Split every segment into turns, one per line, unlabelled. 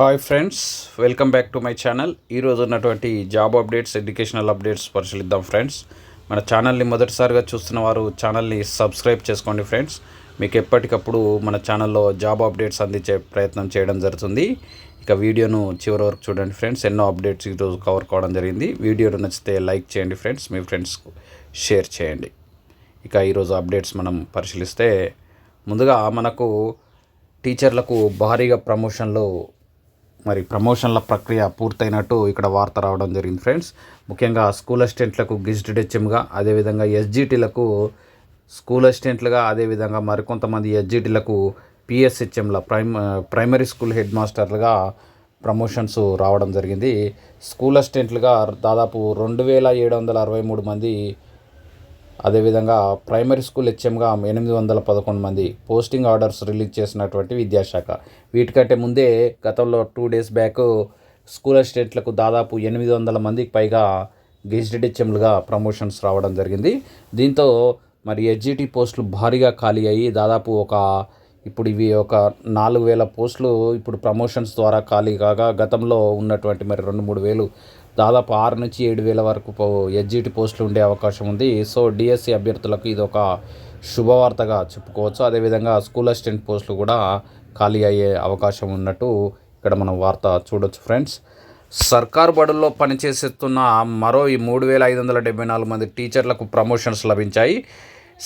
Hi friends welcome back to my channel. ఈరోజు ఉన్నటువంటి job updates educational updates పరిశీలిద్దాం friends. మన ఛానల్ని మొదటిసారిగా చూస్తున్న వారు ఛానల్ని సబ్స్క్రైబ్ చేసుకోండి ఫ్రెండ్స్. మీకు ఎప్పటికప్పుడు మన ఛానల్లో జాబ్ అప్డేట్స్ అందించే ప్రయత్నం చేయడం జరుగుతుంది. ఇక వీడియోను చివరి వరకు చూడండి ఫ్రెండ్స్. ఎన్నో అప్డేట్స్ ఈరోజు కవర్ కావడం జరిగింది. వీడియోను నచ్చితే లైక్ చేయండి ఫ్రెండ్స్. మీ ఫ్రెండ్స్కు షేర్ చేయండి. ఇక ఈరోజు అప్డేట్స్ మనం పరిశీలిస్తే ముందుగా మనకు టీచర్లకు భారీగా ప్రమోషన్లు మరి ప్రమోషన్ల ప్రక్రియ పూర్తయినట్టు ఇక్కడ వార్త రావడం జరిగింది ఫ్రెండ్స్. ముఖ్యంగా స్కూల్ అసిస్టెంట్లకు గెజిటెడ్ హెచ్ఎంగా అదేవిధంగా ఎస్జిటీలకు స్కూల్ అసిస్టెంట్లుగా అదేవిధంగా మరికొంతమంది ఎస్జిటీలకు పిఎస్హెచ్ఎంల ప్రైమ ప్రైమరీ స్కూల్ హెడ్ మాస్టర్లుగా ప్రమోషన్స్ రావడం జరిగింది. స్కూల్ అసిస్టెంట్లుగా దాదాపు రెండు వేల ఏడు వందల అరవై మూడు మంది అదేవిధంగా ప్రైమరీ స్కూల్ హెచ్ఎంగా ఎనిమిది వందల పదకొండు మంది పోస్టింగ్ ఆర్డర్స్ రిలీజ్ చేసినటువంటి విద్యాశాఖ. వీటికంటే ముందే గతంలో టూ డేస్ బ్యాక్ స్కూల్ అసిస్టెంట్లకు దాదాపు ఎనిమిది వందల మందికి పైగా గెజిటెడ్ హెచ్ఎంలుగా ప్రమోషన్స్ రావడం జరిగింది. దీంతో మరి హెచ్జిటి పోస్టులు భారీగా ఖాళీ అయ్యి దాదాపు ఒక ఇప్పుడు ఇవి ఒక నాలుగు వేల పోస్టులు ఇప్పుడు ప్రమోషన్స్ ద్వారా ఖాళీ కాగా గతంలో ఉన్నటువంటి మరి రెండు మూడు వేలు దాదాపు ఆరు నుంచి ఏడు వేల వరకు ఎస్జిటి పోస్టులు ఉండే అవకాశం ఉంది. సో డిఎస్సి అభ్యర్థులకు ఇది ఒక శుభవార్తగా చెప్పుకోవచ్చు. అదేవిధంగా స్కూల్ అసిస్టెంట్ పోస్టులు కూడా ఖాళీ అయ్యే అవకాశం ఉన్నట్టు ఇక్కడ మనం వార్త చూడొచ్చు ఫ్రెండ్స్. సర్కారు బడుల్లో పనిచేసేస్తున్న మరో ఈ మూడు వేల ఐదు వందల డెబ్బై నాలుగు మంది టీచర్లకు ప్రమోషన్స్ లభించాయి.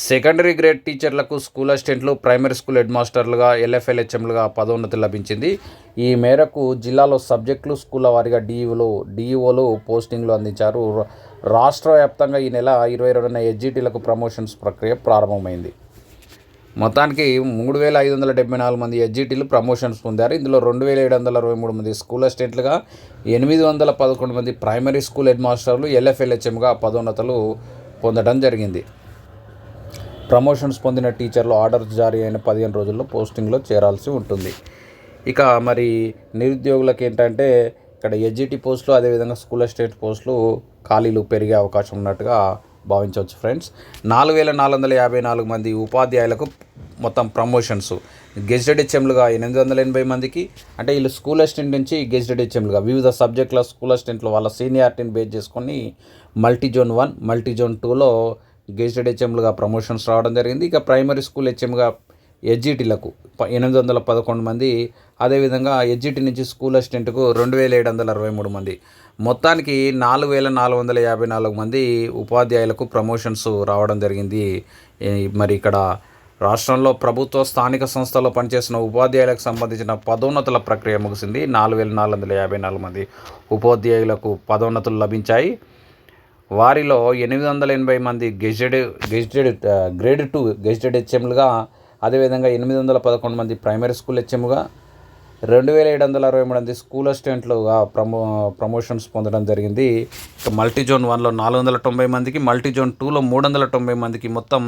సెకండరీ గ్రేడ్ టీచర్లకు స్కూల్ అసిస్టెంట్లు ప్రైమరీ స్కూల్ హెడ్ మాస్టర్లుగా ఎల్ఎఫ్ఎల్హెచ్ఎంలుగా పదోన్నతి లభించింది. ఈ మేరకు జిల్లాలో సబ్జెక్టులు స్కూళ్ళ వారిగా డిఈఓలు డిఈఓలు పోస్టింగ్లు అందించారు. రాష్ట్ర వ్యాప్తంగా ఈ నెల ఇరవై రెండున ఎస్జిటీలకు ప్రమోషన్స్ ప్రక్రియ ప్రారంభమైంది. మొత్తానికి మూడు వేల ఐదు వందల డెబ్బై నాలుగు మంది ఎస్జిటీలు ప్రమోషన్స్ పొందారు. ఇందులో రెండు వేల ఏడు వందల అరవై మూడు మంది స్కూల్ అసిస్టెంట్లుగా ఎనిమిది వందల పదకొండు మంది ప్రైమరీ స్కూల్ హెడ్ మాస్టర్లు ఎల్ఎఫ్ఎల్హెచ్ఎంగా పదోన్నతలు పొందడం జరిగింది. ప్రమోషన్స్ పొందిన టీచర్లు ఆర్డర్ జారీ అయిన పదిహేను రోజుల్లో పోస్టింగ్లో చేరాల్సి ఉంటుంది. ఇక మరి నిరుద్యోగులకు ఏంటంటే ఇక్కడ ఎస్జిటి పోస్టులు అదేవిధంగా స్కూల్ అసిస్టెంట్ పోస్టులు ఖాళీలు పెరిగే అవకాశం ఉన్నట్టుగా భావించవచ్చు ఫ్రెండ్స్. నాలుగు వేల నాలుగు వందల యాభై నాలుగు మంది ఉపాధ్యాయులకు మొత్తం ప్రమోషన్స్. గెజిటెడ్ హెచ్ఎంలుగా ఎనిమిది వందల ఎనభై మందికి అంటే వీళ్ళు స్కూల్ అసిస్టెంట్ నుంచి గెజిటెడ్ హెచ్ఎంలుగా వివిధ సబ్జెక్టుల స్కూల్ అసిస్టెంట్లు వాళ్ళ సీనియారిటీని బేస్ చేసుకొని multi zone one multi zone టూలో గెజిటెడ్ హెచ్ఎంలుగా ప్రమోషన్స్ రావడం జరిగింది. ఇక ప్రైమరీ స్కూల్ హెచ్ఎంగా ఎడ్జిటీలకు ఎనిమిది వందల పదకొండు మంది. అదేవిధంగా ఎడ్జిటీ నుంచి స్కూల్ అసిస్టెంట్కు రెండు వేల ఏడు వందల అరవై మూడు మంది. మొత్తానికి నాలుగు వేల నాలుగు వందల యాభై నాలుగు మంది ఉపాధ్యాయులకు ప్రమోషన్స్ రావడం జరిగింది. మరి ఇక్కడ రాష్ట్రంలో ప్రభుత్వ స్థానిక సంస్థల్లో పనిచేసిన ఉపాధ్యాయులకు సంబంధించిన పదోన్నతుల ప్రక్రియ ముగిసింది. నాలుగు వేల నాలుగు వందల యాభై నాలుగు మంది ఉపాధ్యాయులకు పదోన్నతులు లభించాయి. వారిలో ఎనిమిది వందల ఎనభై మంది గెజెడ్ గెజిటెడ్ గ్రేడ్ టూ గెజిటెడ్ హెచ్ఎంలుగా అదేవిధంగా ఎనిమిది వందల పదకొండు మంది ప్రైమరీ స్కూల్ హెచ్ఎంగా రెండు వేల ఏడు వందల అరవై మూడు మంది స్కూల్ అసిస్టెంట్లుగా ప్రమో ప్రమోషన్స్ పొందడం జరిగింది. మల్టీ జోన్ వన్లో నాలుగు వందల తొంభై మందికి మల్టీ జోన్ టూలో మూడు వందల తొంభై మందికి మొత్తం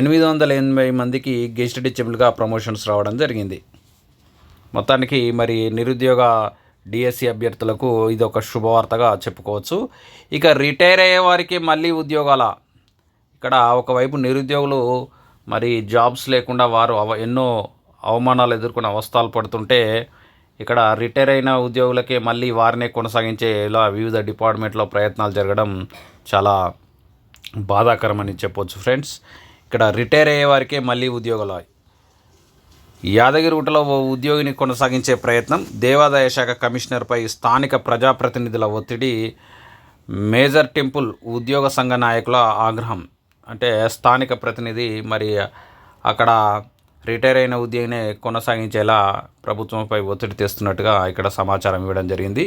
ఎనిమిది వందల ఎనభై మందికి గెస్టెడ్ హెచ్ఎంలుగా ప్రమోషన్స్ రావడం జరిగింది. మొత్తానికి మరి నిరుద్యోగ డిఎస్సి అభ్యర్థులకు ఇది ఒక శుభవార్తగా చెప్పుకోవచ్చు. ఇక రిటైర్ అయ్యే వారికి మళ్ళీ ఉద్యోగాల. ఇక్కడ ఒకవైపు నిరుద్యోగులు మరి జాబ్స్ లేకుండా వారు అవ ఎన్నో అవమానాలు ఎదుర్కొనే అవస్థలు పడుతుంటే ఇక్కడ రిటైర్ అయిన ఉద్యోగులకే మళ్ళీ వారినే కొనసాగించేలా వివిధ డిపార్ట్మెంట్లో ప్రయత్నాలు జరగడం చాలా బాధాకరమని చెప్పొచ్చు ఫ్రెండ్స్. ఇక్కడ రిటైర్ అయ్యే వారికే మళ్ళీ ఉద్యోగాలు యాదగిరిగుట్టలో ఓ ఉద్యోగిని కొనసాగించే ప్రయత్నం దేవాదాయ శాఖ కమిషనర్పై స్థానిక ప్రజాప్రతినిధుల ఒత్తిడి మేజర్ టెంపుల్ ఉద్యోగ సంఘ నాయకుల ఆగ్రహం. అంటే స్థానిక ప్రతినిధి మరి అక్కడ రిటైర్ అయిన ఉద్యోగినే కొనసాగించేలా ప్రభుత్వంపై ఒత్తిడి తెస్తున్నట్టుగా ఇక్కడ సమాచారం ఇవ్వడం జరిగింది.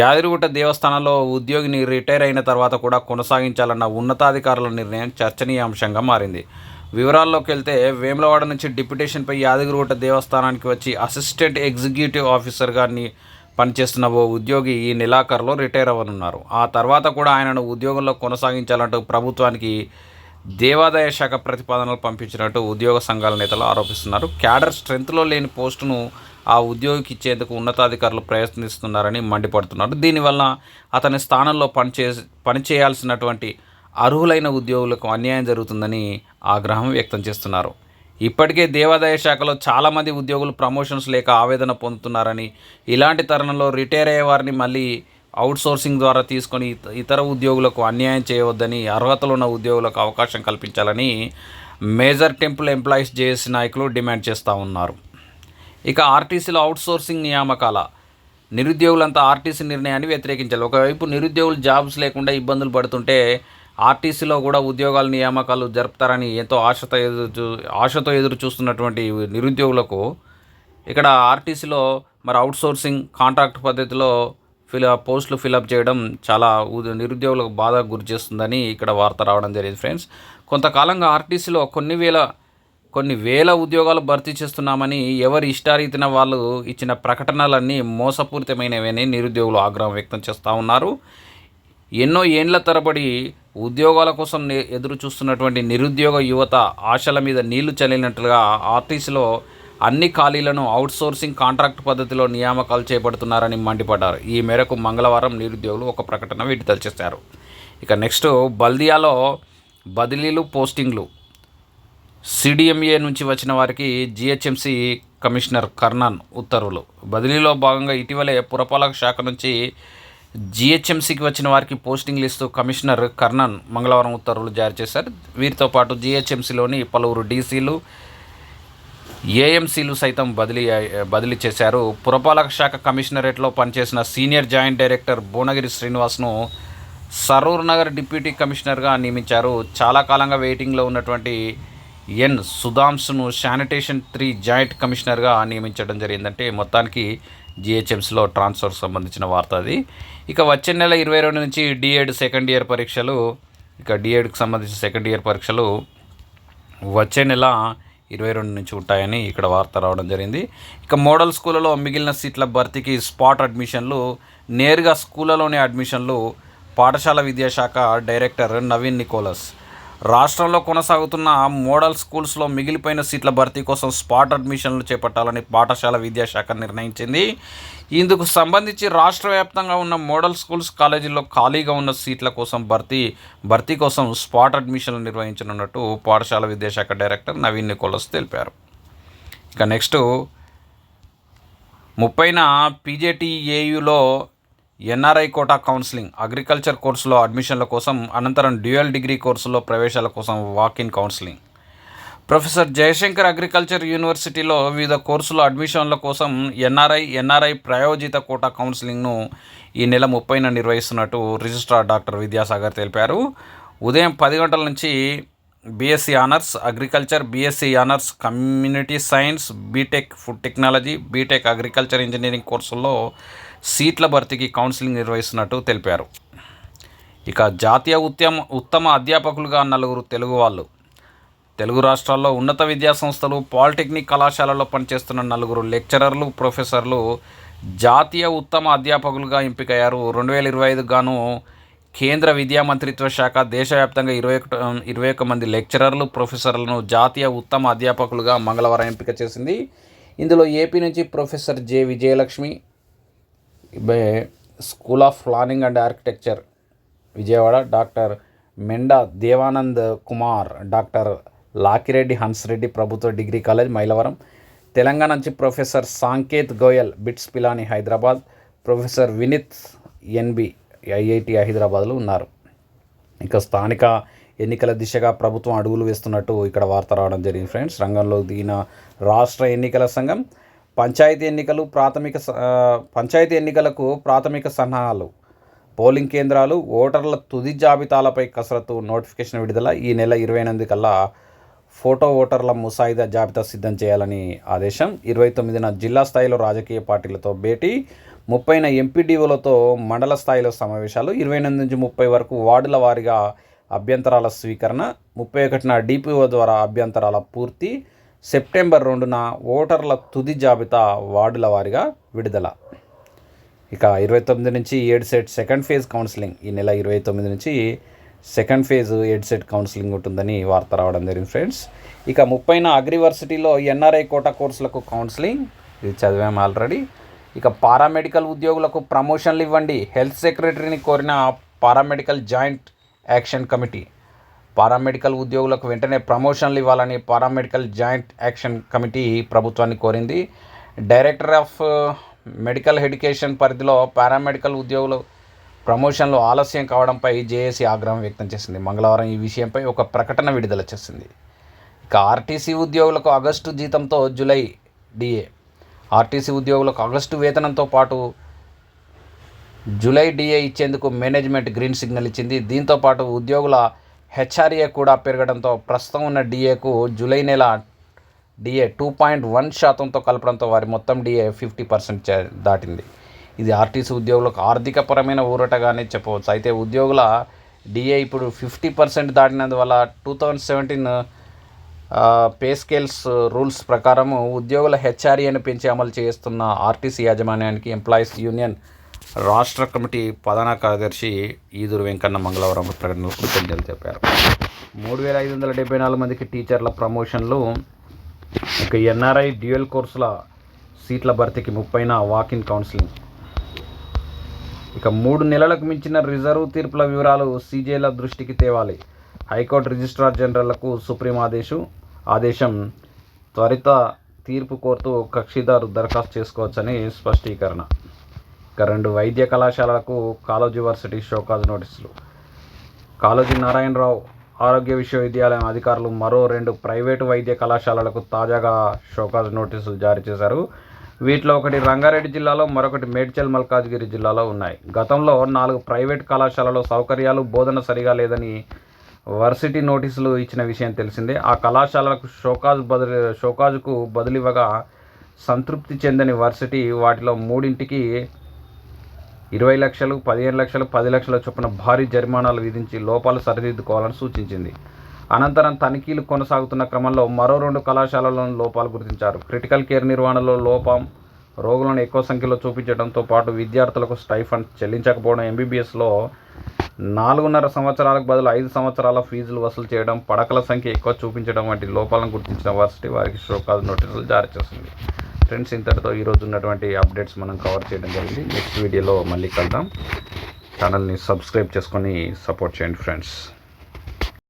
యాదిరిగుట్ట దేవస్థానంలో ఉద్యోగిని రిటైర్ అయిన తర్వాత కూడా కొనసాగించాలన్న ఉన్నతాధికారుల నిర్ణయం చర్చనీయాంశంగా మారింది. వివరాల్లోకి వెళ్తే వేములవాడ నుంచి డిప్యుటేషన్పై యాదగిరిగుట్ట దేవస్థానానికి వచ్చి అసిస్టెంట్ ఎగ్జిక్యూటివ్ ఆఫీసర్గా పనిచేస్తున్న ఓ ఉద్యోగి ఈ నెలాఖరులో రిటైర్ అవ్వనున్నారు. ఆ తర్వాత కూడా ఆయనను ఉద్యోగంలో కొనసాగించాలంటూ ప్రభుత్వానికి దేవాదాయ శాఖ ప్రతిపాదనలు పంపించినట్టు ఉద్యోగ సంఘాల నేతలు ఆరోపిస్తున్నారు. క్యాడర్ స్ట్రెంత్లో లేని పోస్టును ఆ ఉద్యోగికి ఇచ్చేందుకు ఉన్నతాధికారులు ప్రయత్నిస్తున్నారని మండిపడుతున్నారు. దీనివల్ల అతని స్థానంలో పనిచే పనిచేయాల్సినటువంటి అర్హులైన ఉద్యోగులకు అన్యాయం జరుగుతుందని ఆగ్రహం వ్యక్తం చేస్తున్నారు. ఇప్పటికే దేవాదాయ శాఖలో చాలామంది ఉద్యోగులు ప్రమోషన్స్ లేక ఆవేదన పొందుతున్నారని ఇలాంటి తరుణంలో రిటైర్ అయ్యే వారిని మళ్ళీ అవుట్సోర్సింగ్ ద్వారా తీసుకొని ఇతర ఉద్యోగులకు అన్యాయం చేయవద్దని అర్హతలు ఉన్న ఉద్యోగులకు అవకాశం కల్పించాలని మేజర్ టెంపుల్ ఎంప్లాయీస్ జేఏసీ నాయకులు డిమాండ్ చేస్తూ ఉన్నారు. ఇక ఆర్టీసీలో అవుట్సోర్సింగ్ నియామకాల నిరుద్యోగులంతా ఆర్టీసీ నిర్ణయాన్ని వ్యతిరేకించాలి. ఒకవైపు నిరుద్యోగులు జాబ్స్ లేకుండా ఇబ్బందులు పడుతుంటే ఆర్టీసీలో కూడా ఉద్యోగాల నియామకాలు జరుపుతారని ఎంతో ఆశతో ఎదురు చూ- ఆశతో ఎదురు చూస్తున్నటువంటి నిరుద్యోగులకు ఇక్కడ ఆర్టీసీలో మరి అవుట్సోర్సింగ్ కాంట్రాక్ట్ పద్ధతిలో ఫిల్ పోస్టులు ఫిలప్ చేయడం చాలా నిరుద్యోగులకు బాధ గురి చేస్తుందని ఇక్కడ వార్త రావడం జరిగింది ఫ్రెండ్స్. కొంతకాలంగా ఆర్టీసీలో కొన్ని వేల కొన్ని వేల ఉద్యోగాలు భర్తీ చేస్తున్నామని ఎవరి ఇష్టారీతిన వాళ్ళు ఇచ్చిన ప్రకటనలన్నీ మోసపూరితమైనవని నిరుద్యోగులు ఆగ్రహం వ్యక్తం చేస్తూ ఉన్నారు. ఎన్నో ఏండ్ల తరబడి ఉద్యోగాల కోసం ఎదురు చూస్తున్నటువంటి నిరుద్యోగ యువత ఆశల మీద నీళ్ళు చల్లినట్లుగా ఆర్టీసీలో అన్ని ఖాళీలను అవుట్సోర్సింగ్ కాంట్రాక్ట్ పద్ధతిలో నియామకాలు చేపడుతున్నారని మండిపడ్డారు. ఈ మేరకు మంగళవారం నిరుద్యోగులు ఒక ప్రకటన విడుదల చేశారు. ఇక నెక్స్ట్ బల్దియాలో బదిలీలు పోస్టింగ్లు. సిడిఎంఏ నుంచి వచ్చిన వారికి జిహెచ్ఎంసి కమిషనర్ కర్ణన్ ఉత్తర్వులు. బదిలీలో భాగంగా ఇటీవలే పురపాలక శాఖ నుంచి జిహెచ్ఎంసీకి వచ్చిన వారికి పోస్టింగ్లు ఇస్తూ కమిషనర్ కర్ణన్ మంగళవారం ఉత్తర్వులు జారీ చేశారు. వీరితో పాటు జిహెచ్ఎంసీలోని పలువురు డీసీలు ఏఎంసీలు సైతం బదిలీ బదిలీ చేశారు. పురపాలక శాఖ కమిషనరేట్లో పనిచేసిన సీనియర్ జాయింట్ డైరెక్టర్ భువనగిరి శ్రీనివాస్ను సరూర్ నగర్ డిప్యూటీ కమిషనర్గా నియమించారు. చాలా కాలంగా వెయిటింగ్లో ఉన్నటువంటి ఎన్ సుధాంస్ను శానిటేషన్ త్రీ జాయింట్ కమిషనర్గా నియమించడం జరిగిందంటే మొత్తానికి జిహెచ్ఎంసీలో ట్రాన్స్ఫర్ సంబంధించిన వార్త అది. ఇక వచ్చే నెల ఇరవై రెండు నుంచి డిఎడ్ సెకండ్ ఇయర్ పరీక్షలు ఇక డిఎడ్కి సంబంధించిన సెకండ్ ఇయర్ పరీక్షలు వచ్చే నెల ఇరవై రెండు నుంచి ఉంటాయని ఇక్కడ వార్త రావడం జరిగింది. ఇక మోడల్ స్కూళ్ళలో మిగిలిన సీట్ల భర్తీకి స్పాట్ అడ్మిషన్లు నేరుగా స్కూళ్ళలోనే అడ్మిషన్లు పాఠశాల విద్యాశాఖ డైరెక్టర్ నవీన్ నికోలస్. రాష్ట్రంలో కొనసాగుతున్న మోడల్ స్కూల్స్లో మిగిలిపోయిన సీట్ల భర్తీ కోసం స్పాట్ అడ్మిషన్లు చేపట్టాలని పాఠశాల విద్యాశాఖ నిర్ణయించింది. ఇందుకు సంబంధించి రాష్ట్ర వ్యాప్తంగా ఉన్న మోడల్ స్కూల్స్ కాలేజీల్లో ఖాళీగా ఉన్న సీట్ల కోసం భర్తీ భర్తీ కోసం స్పాట్ అడ్మిషన్లు నిర్వహించనున్నట్టు పాఠశాల విద్యాశాఖ డైరెక్టర్ నవీన్ నికోలస్ తెలిపారు. ఇక నెక్స్ట్ ముప్పైన పీజేటీఏయులో ఎన్ఆర్ఐ కోటా కౌన్సిలింగ్ అగ్రికల్చర్ కోర్సులో అడ్మిషన్ల కోసం అనంతరం డ్యూయల్ డిగ్రీ కోర్సులో ప్రవేశాల కోసం walk in counselling. Professor Jayashankar agriculture యూనివర్సిటీలో వివిధ కోర్సుల అడ్మిషన్ల కోసం ఎన్ఆర్ఐ ఎన్ఆర్ఐ ప్రాయోజిత కోటా కౌన్సిలింగ్ను ఈ నెల ముప్పైన నిర్వహిస్తున్నట్టు రిజిస్ట్రార్ డాక్టర్ విద్యాసాగర్ తెలిపారు. ఉదయం పది గంటల నుంచి BSc honours agriculture BSc honours community science BTech food technology BTech agriculture engineering కోర్సుల్లో సీట్ల భర్తీకి కౌన్సిలింగ్ నిర్వహిస్తున్నట్టు తెలిపారు. ఇక జాతీయ ఉత్తమ ఉత్తమ అధ్యాపకులుగా నలుగురు తెలుగు వాళ్ళు. తెలుగు రాష్ట్రాల్లో ఉన్నత విద్యా సంస్థలు పాలిటెక్నిక్ కళాశాలలో పనిచేస్తున్న నలుగురు లెక్చరర్లు ప్రొఫెసర్లు జాతీయ ఉత్తమ అధ్యాపకులుగా ఎంపికయ్యారు. రెండు వేల ఇరవై ఐదు గాను కేంద్ర విద్యా మంత్రిత్వ శాఖ దేశవ్యాప్తంగా ఇరవై ఒకటి ఇరవై ఒక్క మంది లెక్చరర్లు ప్రొఫెసర్లను జాతీయ ఉత్తమ అధ్యాపకులుగా మంగళవారం ఎంపిక చేసింది. ఇందులో ఏపీ నుంచి professor J Vijayalakshmi school of planning and architecture Vijayawada doctor Menda Devanand Kumar doctor Lakireddy Hansreddy ప్రభుత్వ డిగ్రీ కాలేజ్ మైలవరం. తెలంగాణ నుంచి professor Sanket Goyal BITS Pilani Hyderabad. Professor Vineeth NB IIT హైదరాబాద్లో ఉన్నారు. ఇక స్థానిక ఎన్నికల దిశగా ప్రభుత్వం అడుగులు వేస్తున్నట్టు ఇక్కడ వార్త రావడం జరిగింది ఫ్రెండ్స్. రంగంలో దిగిన రాష్ట్ర ఎన్నికల సంఘం పంచాయతీ ఎన్నికలు ప్రాథమిక స- పంచాయతీ ఎన్నికలకు ప్రాథమిక సన్నాహాలు. పోలింగ్ కేంద్రాలు ఓటర్ల తుది జాబితాలపై కసరత్తు నోటిఫికేషన్ విడుదల. ఈ నెల ఇరవై ఎనిమిది కల్లా ఫోటో ఓటర్ల ముసాయిదా జాబితా సిద్ధం చేయాలని ఆదేశం. ఇరవై తొమ్మిదిన జిల్లా స్థాయిలో రాజకీయ పార్టీలతో భేటీ. ముప్పైన ఎంపీడీఓలతో మండల స్థాయిలో సమావేశాలు. ఇరవై ఎనిమిది నుంచి ముప్పై వరకు వార్డుల వారీగా అభ్యంతరాల స్వీకరణ. ముప్పై ఒకటిన డిపిఓ ద్వారా అభ్యంతరాల పూర్తి. సెప్టెంబర్ రెండున ఓటర్ల తుది జాబితా వార్డుల వారీగా విడుదల. ఇక ఇరవై తొమ్మిది నుంచి ఏడ్ సెట్ సెకండ్ ఫేజ్ కౌన్సిలింగ్. ఈ నెల ఇరవై తొమ్మిది నుంచి second phase EdCET counselling ఉంటుందని వార్త రావడం జరిగింది ఫ్రెండ్స్. ఇక ముప్పైన అగ్రివర్సిటీలో ఎన్ఆర్ఐ కోటా కోర్సులకు కౌన్సిలింగ్. ఇది చదివాము ఆల్రెడీ. ఇక పారామెడికల్ ఉద్యోగులకు ప్రమోషన్లు ఇవ్వండి. హెల్త్ సెక్రటరీని కోరిన paramedical joint action committee. Paramedical ఉద్యోగులకు వెంటనే ప్రమోషన్లు ఇవ్వాలని పారామెడికల్ జాయింట్ యాక్షన్ కమిటీ ప్రభుత్వాన్ని కోరింది. డైరెక్టర్ ఆఫ్ మెడికల్ ఎడ్యుకేషన్ పరిధిలో పారామెడికల్ ఉద్యోగులు ప్రమోషన్లు ఆలస్యం కావడంపై జేఏసీ ఆగ్రహం వ్యక్తం చేసింది. మంగళవారం ఈ విషయంపై ఒక ప్రకటన విడుదల చేసింది. ఇక ఆర్టీసీ ఉద్యోగులకు ఆగస్టు జీతంతో జూలై డిఏ. ఆర్టీసీ ఉద్యోగులకు ఆగస్టు వేతనంతో పాటు జూలై డిఏ ఇచ్చేందుకు మేనేజ్మెంట్ గ్రీన్ సిగ్నల్ ఇచ్చింది. దీంతో పాటు ఉద్యోగుల హెచ్ఆర్ఏ కూడా పెరగడంతో ప్రస్తుతం ఉన్న డిఏకు జూలై నెల డిఏ టూ పాయింట్ వన్ శాతంతో కలపడంతో వారి మొత్తం డిఏ ఫిఫ్టీ పర్సెంట్ దాటింది. ఇది ఆర్టీసీ ఉద్యోగులకు ఆర్థికపరమైన ఊరటగానే చెప్పవచ్చు. అయితే ఉద్యోగుల డిఏ ఇప్పుడు fifty percent దాటినందువల్ల two thousand seventeen pay scales rules ప్రకారం ఉద్యోగుల హెచ్ఆర్ఏను పెంచి అమలు చేస్తున్న ఆర్టీసీ యాజమాన్యానికి ఎంప్లాయీస్ యూనియన్ రాష్ట్ర కమిటీ ప్రధాన కార్యదర్శి ఈదురు వెంకన్న మంగళవారం ప్రకటనలో కృతజ్ఞతలు చెప్పారు మూడు వేల ఐదు వందల డెబ్బై నాలుగు మందికి టీచర్ల ప్రమోషన్లు. ఇక ఎన్ఆర్ఐ డ్యూయల్ కోర్సుల సీట్ల భర్తీకి ముప్పైన వాకిన్ కౌన్సిలింగ్. ఇక మూడు నెలలకు మించిన రిజర్వ్ తీర్పుల వివరాలు సీజేల దృష్టికి తేవాలి. హైకోర్టు రిజిస్ట్రార్ జనరల్కు సుప్రీం ఆదేశం ఆదేశం త్వరిత తీర్పు కోరుతూ కక్షిదారు దరఖాస్తు చేసుకోవచ్చని స్పష్టీకరణ. ఇక రెండు వైద్య కళాశాలలకు కాలేజ్ యూనివర్సిటీ షోకాజ్ నోటీసులు. కాళోజీ నారాయణరావు ఆరోగ్య విశ్వవిద్యాలయం అధికారులు మరో రెండు ప్రైవేటు వైద్య కళాశాలలకు తాజాగా షోకాజ్ నోటీసులు జారీ చేశారు. వీటిలో ఒకటి రంగారెడ్డి జిల్లాలో మరొకటి మేడ్చల్ మల్కాజ్గిరి జిల్లాలో ఉన్నాయి. గతంలో నాలుగు ప్రైవేట్ కళాశాలలో సౌకర్యాలు బోధన సరిగా లేదని వర్సిటీ నోటీసులు ఇచ్చిన విషయం తెలిసిందే. ఆ కళాశాలలకు షోకాజ్ బదిలీ షోకాజ్కు బదిలివ్వగా సంతృప్తి చెందని వర్సిటీ వాటిలో మూడింటికి ఇరవై లక్షలు పదిహేను లక్షలు పది లక్షల చొప్పున భారీ జరిమానాలు విధించి లోపాలు సరిదిద్దుకోవాలని సూచించింది. అనంతరం తనిఖీలు కొనసాగుతున్న క్రమంలో మరో రెండు కళాశాలలోని లోపాలు గుర్తించారు. క్రిటికల్ కేర్ నిర్వహణలో లోపం రోగులను ఎక్కువ సంఖ్యలో చూపించడంతో పాటు విద్యార్థులకు స్టైఫండ్ చెల్లించకపోవడం ఎంబీబీఎస్లో నాలుగున్నర సంవత్సరాలకు బదులు ఐదు సంవత్సరాల ఫీజులు వసూలు చేయడం పడకల సంఖ్య ఎక్కువ చూపించడం వంటి లోపాలను గుర్తించిన వర్సిటీ వారికి షోకాజ్ నోటీసులు జారీ చేసింది. ఫ్రెండ్స్ ఇంతటితో ఈరోజు ఉన్నటువంటి అప్డేట్స్ మనం కవర్ చేయడం జరిగింది. నెక్స్ట్ వీడియోలో మళ్ళీ కలుద్దాం. ఛానల్ని సబ్స్క్రైబ్ చేసుకొని సపోర్ట్ చేయండి ఫ్రెండ్స్